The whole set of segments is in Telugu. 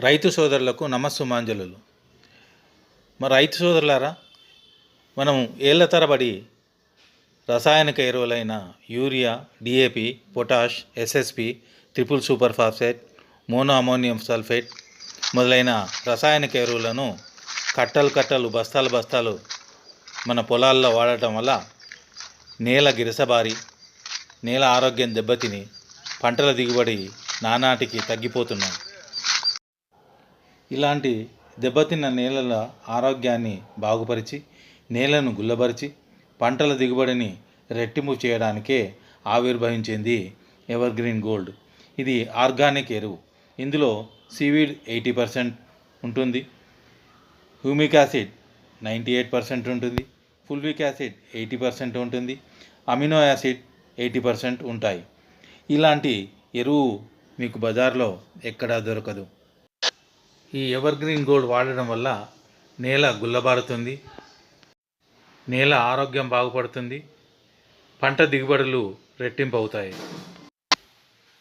రైతు సోదరులకు నమస్సుమాంజలు మా రైతు సోదరులారా మనం ఏళ్ళ తరబడి రసాయనిక ఎరువులైన urea DAP potash SSP triple super phosphate mono ammonium sulphate మొదలైన రసాయనిక ఎరువులను కట్టలు కట్టలు బస్తాలు బస్తాలు మన పొలాల్లో వాడటం వల్ల నేల గిరసబారి నేల ఆరోగ్యం దెబ్బతిని పంటల దిగుబడి నానాటికి తగ్గిపోతున్నాయి. ఇలాంటి దెబ్బతిన్న నేలల ఆరోగ్యాన్ని బాగుపరిచి నేలను గుల్లబరిచి పంటల దిగుబడిని రెట్టింపు చేయడానికే ఆవిర్భవించింది ఎవర్ గ్రీన్ గోల్డ్. ఇది ఆర్గానిక్ ఎరువు. ఇందులో సీవీడ్ ఎయిటీ పర్సెంట్ ఉంటుంది humic acid ninety eight percent ఉంటుంది ఫుల్విక్ యాసిడ్ ఎయిటీ పర్సెంట్ ఉంటుంది అమినో యాసిడ్ ఎయిటీ పర్సెంట్ ఉంటాయి. ఇలాంటి ఎరువు మీకు బజార్లో ఎక్కడా దొరకదు. ఈ ఎవర్ గ్రీన్ గోల్డ్ వాడడం వల్ల నేల గుల్లబారుతుంది నేల ఆరోగ్యం బాగుపడుతుంది పంట దిగుబడులు రెట్టింపు అవుతాయి.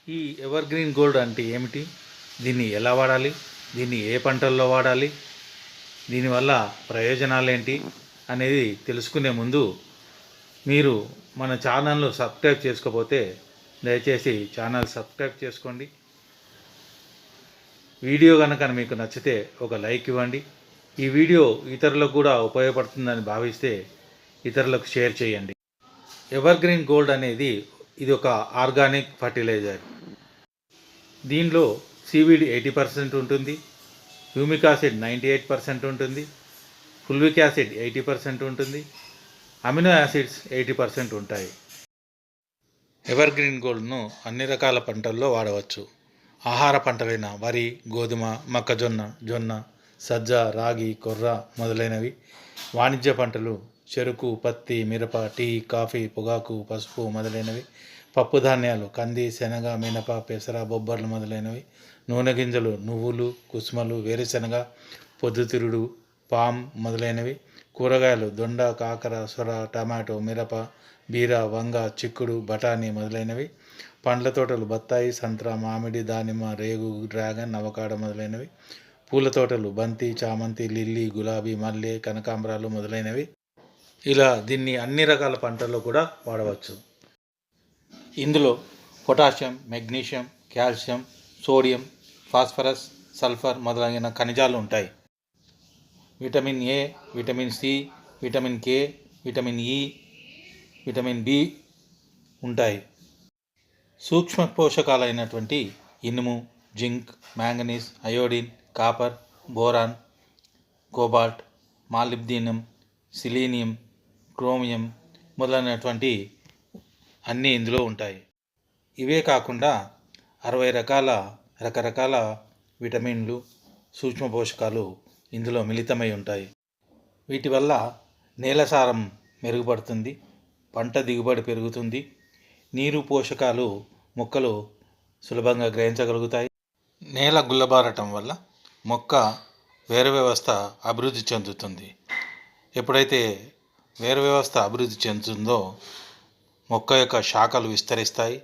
ఈ ఎవర్ గ్రీన్ గోల్డ్ అంటే ఏమిటి? దీన్ని ఎలా వాడాలి? దీన్ని ఏ పంటల్లో వాడాలి? దీనివల్ల ప్రయోజనాలు ఏంటి? అనేది తెలుసుకునే ముందు మీరు మన ఛానల్ను సబ్స్క్రైబ్ చేసుకోకపోతే దయచేసి ఛానల్ సబ్స్క్రైబ్ చేసుకోండి. వీడియో కనుక మీకు నచ్చితే ఒక లైక్ ఇవ్వండి. ఈ వీడియో ఇతరులకు కూడా ఉపయోగపడుతుందని భావిస్తే ఇతరులకు షేర్ చేయండి. ఎవర్ గ్రీన్ గోల్డ్ అనేది ఇది ఒక ఆర్గానిక్ ఫర్టిలైజర్. దీనిలో సీవీడ్ ఎయిటీ పర్సెంట్ ఉంటుంది humic acid ninety eight percent ఉంటుంది ఫుల్విక్ యాసిడ్ ఎయిటీ పర్సెంట్ ఉంటుంది అమినో యాసిడ్స్ ఎయిటీ పర్సెంట్ ఉంటాయి. ఎవర్ గ్రీన్ గోల్డ్ను అన్ని రకాల పంటల్లో వాడవచ్చు. ఆహార పంటలైన వరి గోధుమ మొక్కజొన్న జొన్న సజ్జ రాగి కొర్ర మొదలైనవి. వాణిజ్య పంటలు చెరుకు పత్తి మిరప టీ కాఫీ పొగాకు పసుపు మొదలైనవి. పప్పు ధాన్యాలు కంది శనగ మినప పెసర బొబ్బర్లు మొదలైనవి. నూనె గింజలు నువ్వులు కుసుమలు వేరుశనగ పొద్దుతిరుడు పామ్ మొదలైనవి. కూరగాయలు దొండ కాకర సొర టమాటో మిరప బీర వంగ చిక్కుడు బఠానీ మొదలైనవి. పండ్ల తోటలు బత్తాయి సంత్ర మామిడి దానిమ్మ రేగు డ్రాగన్ అవకాడ మొదలైనవి. పూల తోటలు బంతి చామంతి లిల్లీ గులాబీ మల్లె కనకాంబరాలు మొదలైనవి. ఇలా దీన్ని అన్ని రకాల పంటల్లో కూడా వాడవచ్చు. ఇందులో potassium magnesium calcium sodium phosphorus sulphur మొదలైన ఖనిజాలు ఉంటాయి. Vitamin A vitamin C vitamin K vitamin E vitamin B ఉంటాయి. సూక్ష్మ పోషకాలైనటువంటి ఇనుము zinc manganese iodine copper boron cobalt molybdenum selenium chromium మొదలైనటువంటి అన్నీ ఇందులో ఉంటాయి. ఇవే కాకుండా అరవై రకాల రకరకాల విటమిన్లు సూక్ష్మ పోషకాలు ఇందులో మిళితమై ఉంటాయి. వీటి వల్ల నేల సారం మెరుగుపడుతుంది పంట దిగుబడి పెరుగుతుంది నీరు పోషకాలు మొక్కలు సులభంగా గ్రహించగలుగుతాయి. నేల గుల్లబారటం వల్ల మొక్క వేరు వ్యవస్థ అభివృద్ధి చెందుతుంది. ఎప్పుడైతే వేరు వ్యవస్థ అభివృద్ధి చెందుతుందో మొక్క యొక్క శాఖలు విస్తరిస్తాయి.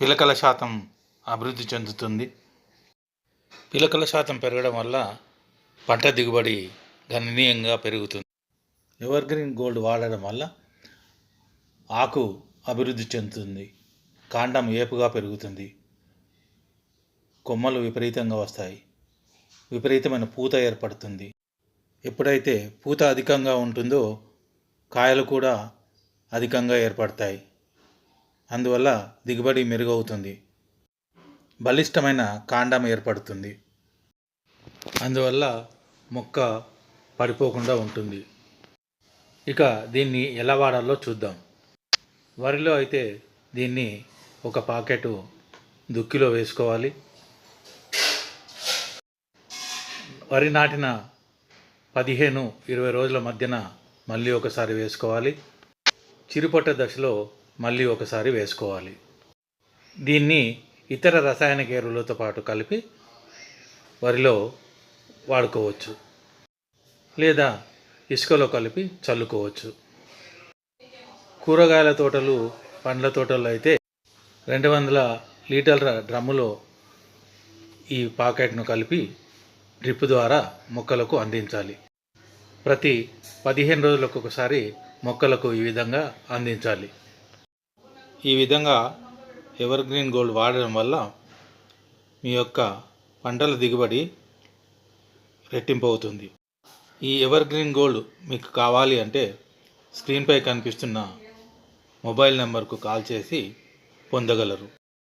పిలకల శాతం అభివృద్ధి చెందుతుంది. పిలకల శాతం పెరగడం వల్ల పంట దిగుబడి గణనీయంగా పెరుగుతుంది. ఎవర్ గ్రీన్ గోల్డ్ వాడడం వల్ల ఆకు అభివృద్ధి చెందుతుంది కాండం ఏపుగా పెరుగుతుంది కొమ్మలు విపరీతంగా వస్తాయి విపరీతమైన పూత ఏర్పడుతుంది. ఎప్పుడైతే పూత అధికంగా ఉంటుందో కాయలు కూడా అధికంగా ఏర్పడతాయి. అందువల్ల దిగుబడి మెరుగవుతుంది. బలిష్టమైన కాండం ఏర్పడుతుంది. అందువల్ల మొక్క పడిపోకుండా ఉంటుంది. ఇక దీన్ని ఎలా వాడాలో చూద్దాం. వరిలో అయితే దీన్ని ఒక పాకెట్ దుక్కిలో వేసుకోవాలి. వరి నాటిన పదిహేను ఇరవై రోజుల మధ్యన మళ్ళీ ఒకసారి వేసుకోవాలి. చిరుపట్ట దశలో మళ్ళీ ఒకసారి వేసుకోవాలి. దీన్ని ఇతర రసాయనిక ఎరువులతో పాటు కలిపి వరిలో వాడుకోవచ్చు. లేదా ఇసుకలో కలిపి చల్లుకోవచ్చు. కూరగాయల తోటలు పండ్ల తోటలు అయితే రెండు వందల లీటర్ల డ్రమ్ములో ఈ పాకెట్ను కలిపి డ్రిప్ ద్వారా మొక్కలకు అందించాలి. ప్రతి పదిహేను రోజులకు ఒకసారి మొక్కలకు ఈ విధంగా అందించాలి. ఈ విధంగా ఎవర్ గ్రీన్ గోల్డ్ వాడడం వల్ల మీ యొక్క పంటల దిగుబడి రెట్టింపు అవుతుంది ఈ ఎవర్ గ్రీన్ గోల్డ్ మీకు కావాలి అంటే స్క్రీన్పై కనిపిస్తున్న మొబైల్ నెంబర్కు కాల్ చేసి పొందగలరు.